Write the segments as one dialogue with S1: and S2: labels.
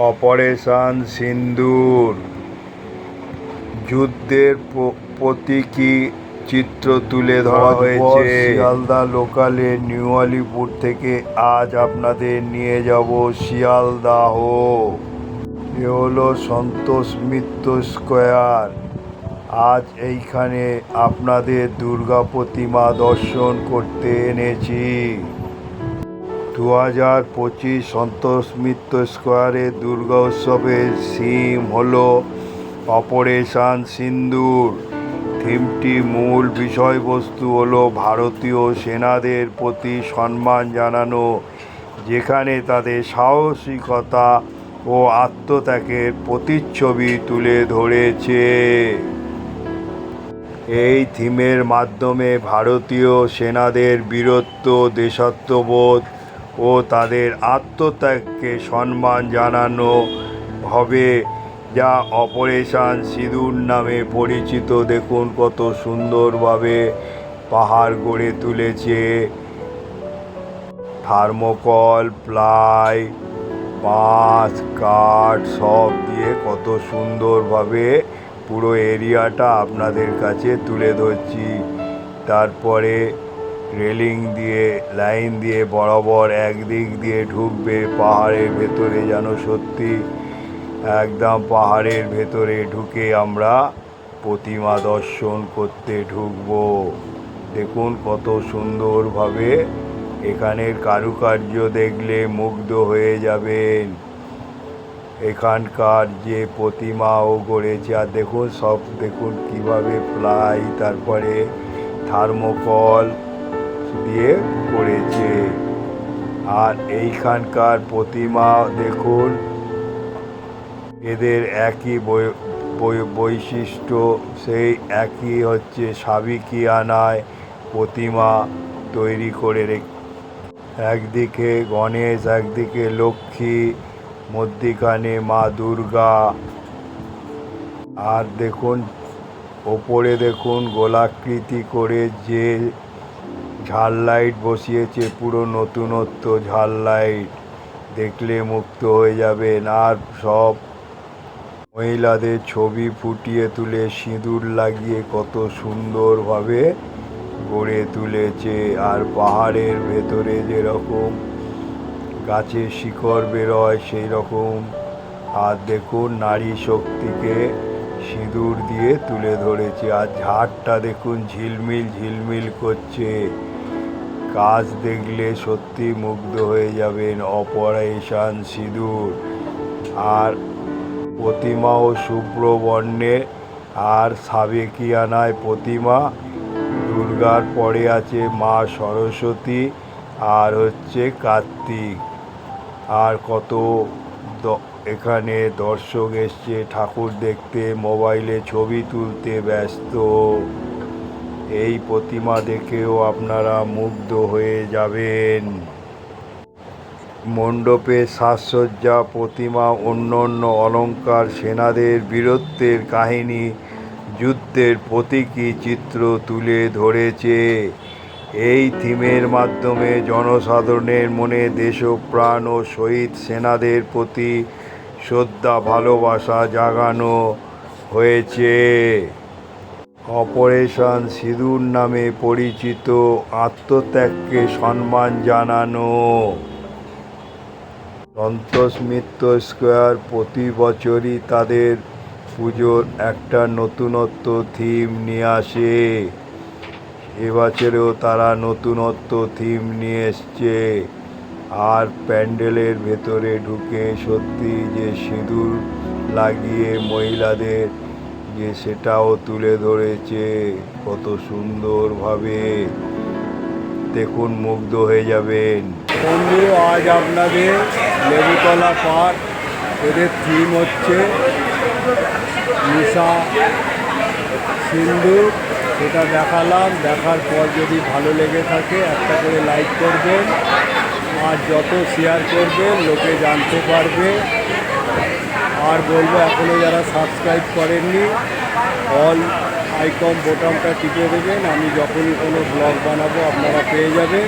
S1: Operation সিন্দুর। যুদ্ধের প্রতীকী চিত্র তুলে ধরা হয়েছে। শিয়ালদা লোকালে নিউ আলিপুর থেকে আজ আপনাদের নিয়ে যাব শিয়ালদাহ এ হলো সন্তোষ মিত্র স্কোয়ার। আজ এইখানে আপনাদের দুর্গা প্রতিমা দর্শন করতে এনেছি। দু হাজার পঁচিশ সন্তোষ মিত্র স্কোয়ারে দুর্গা উৎসবের থিম হলো অপারেশন সিন্দুর। থিমটি মূল বিষয়বস্তু হলো ভারতীয় সেনাদের প্রতি সম্মান জানানো, যেখানে তাদের সাহসিকতা ও আত্মত্যাগের প্রতিচ্ছবি তুলে ধরেছে। এই থিমের মাধ্যমে ভারতীয় সেনাদের বীরত্ব, দেশাত্মবোধ ও তাদের আত্মত্যাগকে সম্মান জানানো হবে। যা অপারেশান সিঁদুর নামে পরিচিত। দেখুন কত সুন্দরভাবে পাহাড় গড়ে তুলেছে। থার্মোকল, প্লাই বাঁশ কাঠ সব দিয়ে কত সুন্দরভাবে পুরো এরিয়াটা আপনাদের কাছে তুলে ধরছি। তারপরে রেলিং দিয়ে, লাইন দিয়ে, বরাবর একদিক দিয়ে ঢুকবে পাহাড়ের ভেতরে যেন সত্যি একদম পাহাড়ের ভেতরে ঢুকে আমরা প্রতিমা দর্শন করতে ঢুকবো। দেখুন কত সুন্দরভাবে এখানের কারুকার্য দেখলে মুগ্ধ হয়ে যাবেন। এখানকার যে প্রতিমাও গড়েছে, আর দেখুন সব, দেখুন কীভাবে প্লাই তারপরে থার্মোকল দিয়ে করেছে। আর এইখানকার প্রতিমা দেখুন, এদের একই বৈশিষ্ট্য, সেই একই হচ্ছে সাবিকিয়ানায় প্রতিমা তৈরি করে একদিকে গণেশ, একদিকে লক্ষ্মী, মধ্যিখানে মা দুর্গা। আর দেখুন, ওপরে দেখুন গোলাকৃতি করে যে ঝাল লাইট বসিয়েছে, পুরো নতুনত্ব ঝাল লাইট। দেখলে মুক্ত হয়ে যাবেন। আর সব মহিলাদের ছবি ফুটিয়ে তুলে সিঁদুর লাগিয়ে কত সুন্দরভাবে গড়ে তুলেছে। আর পাহাড়ের ভেতরে যেরকম গাছের শিকড় বেরোয় সেই রকম আর দেখুন, নারী শক্তিকে সিঁদুর দিয়ে তুলে ধরেছে। আর ঝাড়টা দেখুন, ঝিলমিল ঝিলমিল করছে। কাজ দেখলে সত্যি মুগ্ধ হয়ে যাবেন অপারেশন সিঁদুর। আর প্রতিমাও শুভ্র বর্ণে আর সাবেকিয়ানায় প্রতিমা। দুর্গার পরে আছে মা সরস্বতী আর হচ্ছে কার্তিক। আর কত এখানে দর্শক এসছে, ঠাকুর দেখতে, মোবাইলে ছবি তুলতে ব্যস্ত। এই প্রতিমা দেখেও আপনারা মুগ্ধ হয়ে যাবেন। মণ্ডপে সাজসজ্জা, প্রতিমা অন্য অন্য অলংকার সেনাদের বীরত্বের কাহিনী, যুদ্ধের প্রতীকী চিত্র তুলে ধরেছে। এই থিমের মাধ্যমে জনসাধারণের মনে দেশপ্রাণ ও শহীদ সেনাদের প্রতি শ্রদ্ধা, ভালোবাসা জাগানো হয়েছে। অপারেশন সিঁদুর নামে পরিচিত আত্মত্যাগকে সম্মান জানানো। সন্তোষ মিত্র স্কোয়ার প্রতি বছরই তাদের পুজোর একটা নতুনত্ব থিম নিয়ে আসে। এবছরেও তারা নতুনত্ব থিম নিয়ে এসছে। আর প্যান্ডেলের ভেতরে ঢুকে সত্যি যে সিঁদুর লাগিয়ে মহিলাদের যে সেটাও তুলে ধরেছে, কত সুন্দরভাবে। দেখুন, মুগ্ধ হয়ে যাবেন। বন্ধু, আজ আপনাদের লেবুতলা পার্ক, এদের থিম হচ্ছে নিশা সিন্ধু সেটা দেখালাম, দেখার পর যদি ভালো লেগে থাকে, একটা করে লাইক করবেন। আর যত শেয়ার করবেন, লোকে জানতে পারবে। আর বলব এখনও যারা সাবস্ক্রাইব করেননি অল আইকন বোতামটা টিপে দেবেন। আমি যখনই কোনো ব্লগ বানাবো, আপনারা পেয়ে যাবেন।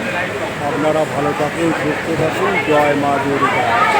S1: আপনারা ভালো থাকুন, সুস্থ থাকুন। জয় মা দুর্গা।